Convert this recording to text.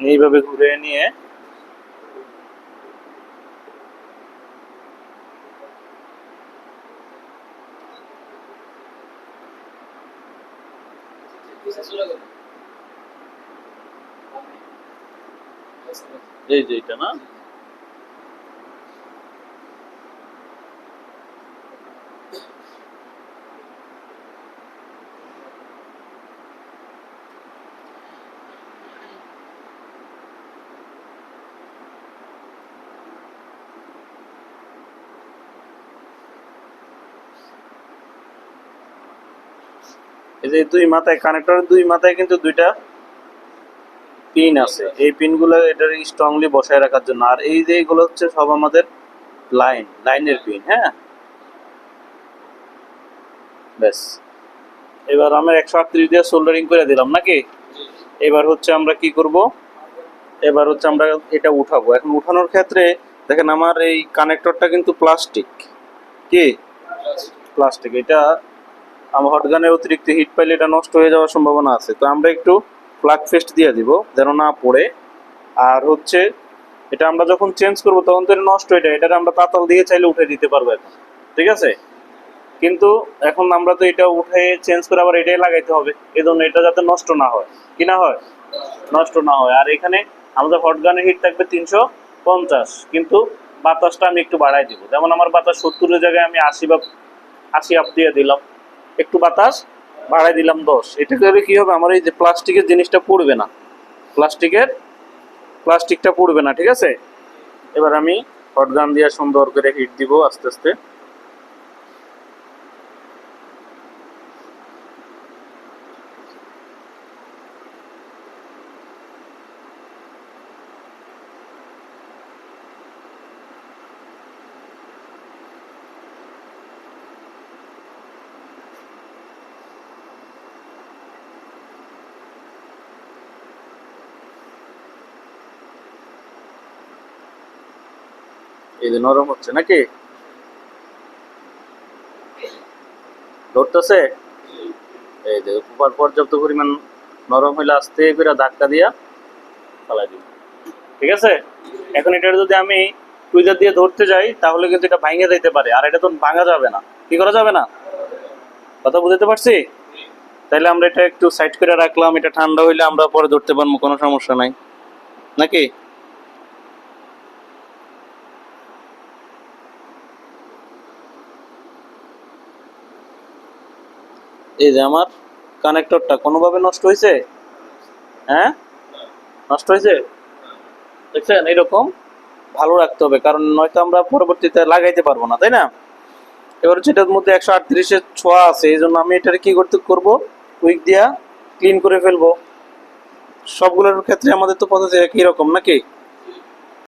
এইভাবে ঘুরে নিয়ে এই যে এটা না? এই যে দুই মাথায় কানেক্টরের দুই মাথায় কিন্তু দুইটা পিন আছে। এই পিনগুলো এটার স্ট্রংলি বসায় রাখার জন্য। আর এই যে এগুলো হচ্ছে সব আমাদের লাইন লাইনের পিন হ্যাঁ? ব্যাস। এবার আমরা একশো আটত্রিশ দিয়ে সোল্ডারিং করে দিলাম নাকি? এবার হচ্ছে আমরা কি করব? এবার হচ্ছে আমরা এটা উঠাবো। এখন উঠানোর ক্ষেত্রে দেখেন আমার এই কানেক্টরটা কিন্তু প্লাস্টিক কি? প্লাস্টিক এটা আমার হটগানের অতিরিক্ত হিট পাইলে এটা নষ্ট হয়ে যাওয়ার সম্ভাবনা আছে। তো আমরা একটু প্লাগ ফেস্ট দিয়ে দিব, যেন না পড়ে। আর হচ্ছে, এটা আমরা যখন চেঞ্জ করব, তখন তো এটা নষ্ট যায়। এটা আমরা তাতাল দিয়ে চাইলে উঠে দিতে পারব এখন। ঠিক আছে? কিন্তু এখন আমরা তো এটা উঠে চেঞ্জ করে আবার এটাই লাগাইতে হবে। এই জন্য এটা যাতে নষ্ট না হয়। কি না হয়? নষ্ট না হয়। আর এখানে আমাদের হটগানের হিট থাকবে তিনশো পঞ্চাশ। কিন্তু বাতাসটা আমি একটু বাড়াই দিব। যেমন আমার বাতাস সত্তরের জায়গায় আমি আশি বা আশি আপ দিয়ে দিলাম। একটু বাতাস, বাড়াই দিলাম দশ। এটা করে কি হবে? আমার এই যে প্লাস্টিকের জিনিসটা পড়বে না। প্লাস্টিকের, প্লাস্টিকটা পড়বে না, ঠিক আছে? এবার আমি হট গান দিয়ে সুন্দর করে হিট দিব আস্তে আস্তে। এই নরম হচ্ছে নাকি? ধরতেছে? এই যে পর্যাপ্ত পরিমাণ নরম হইলে আস্তে করে ধাক্কা দিয়া ফালাই দিব। ঠিক আছে? এখন এটা যদি আমি টুইজার দিয়ে ধরতে যাই, তাহলে কিন্তু এটা ভাঙে যাইতে পারে। আর এটা তো ভাঙা যাবে না। কি করা যাবে না? কথা বুঝতে পারছি? তাহলে আমরা এটা একটু সাইড করে রাখলাম। এটা ঠান্ডা হইলে আমরা পরে ধরতে পারব, কোনো সমস্যা নাই। নাকি? এই যে আমার কানেক্টরটা কোনোভাবে নষ্ট হয়েছে? হ্যাঁ? নষ্ট হয়েছে? দেখছেন এরকম ভালো রাখতে হবে, কারণ নয়তো আমরা পরবর্তীতে লাগাইতে পারব না, তাই না? এবার হচ্ছে এটার মধ্যে একশো আটত্রিশের ছোঁয়া আছে, এই জন্য আমি এটার কি করতে, করব? উইক দিয়া ক্লিন করে ফেলব। সবগুলোর ক্ষেত্রে আমাদের তো পদ্ধতি একই রকম নাকি?